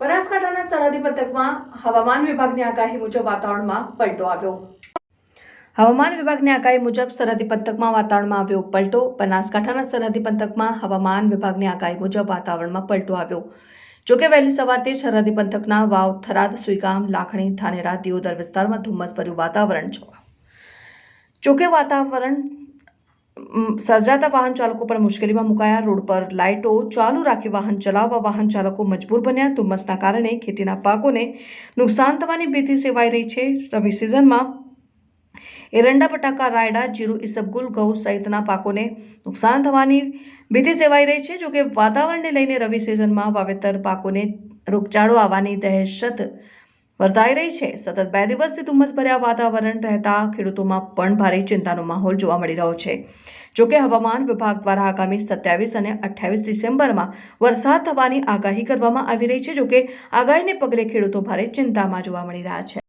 બનાસકાંઠાના સરહદી પંથકમાં હવામાન વિભાગની આગાહી મુજબ વાતાવરણમાં પલટો આવ્યો. હવામાન વિભાગની આગાહી મુજબ સરહદી પંથકમાં વાતાવરણમાં આવ્યો પલટો. બનાસકાંઠાના સરહદી પંથકમાં હવામાન વિભાગની આગાહી મુજબ વાતાવરણમાં પલટો આવ્યો. જોકે વહેલી સવારથી સરહદી પંથકના વાવ, થરાદ, સુઈગામ, લાખણી, ધાનેરા, દિયોદર વિસ્તારમાં ધુમ્મસભર્યું વાતાવરણ જોવા જોકે વાતાવરણ સર્જાતા વાહન ચાલકો પણ મુશ્કેલીમાં મુકાયા. રોડ પર લાઇટો ચાલુ રાખી વાહન ચલાવવા વાહન ચાલકો મજબૂર બન્યા. ધુમ્મસના કારણે ખેતીના પાકોને નુકસાન થવાની ભીતિ સેવાઈ રહી છે. રવિ સિઝનમાં એરંડા, બટાકા, રાયડા, જીરું, ઈસબગુલ, ઘઉં સહિતના પાકોને નુકસાન થવાની ભીતિ સેવાઈ રહી છે. જોકે વાતાવરણને લઈને રવિ સિઝનમાં વાવેતર પાકોને રોગચાળો આવવાની દહેશત વર્તાઈ રહી છે. સતત બે દિવસથી ધુમ્મસભર્યા વાતાવરણ રહેતા ખેડૂતોમાં પણ ભારે ચિંતાનો માહોલ જોવા મળી રહ્યો છે. જોકે હવામાન વિભાગ દ્વારા આગામી સત્યાવીસ અને અઠ્યાવીસ ડિસેમ્બરમાં વરસાદ થવાની આગાહી કરવામાં આવી રહી છે. જોકે આગાહીને પગલે ખેડૂતો ભારે ચિંતામાં જોવા મળી રહ્યા છે.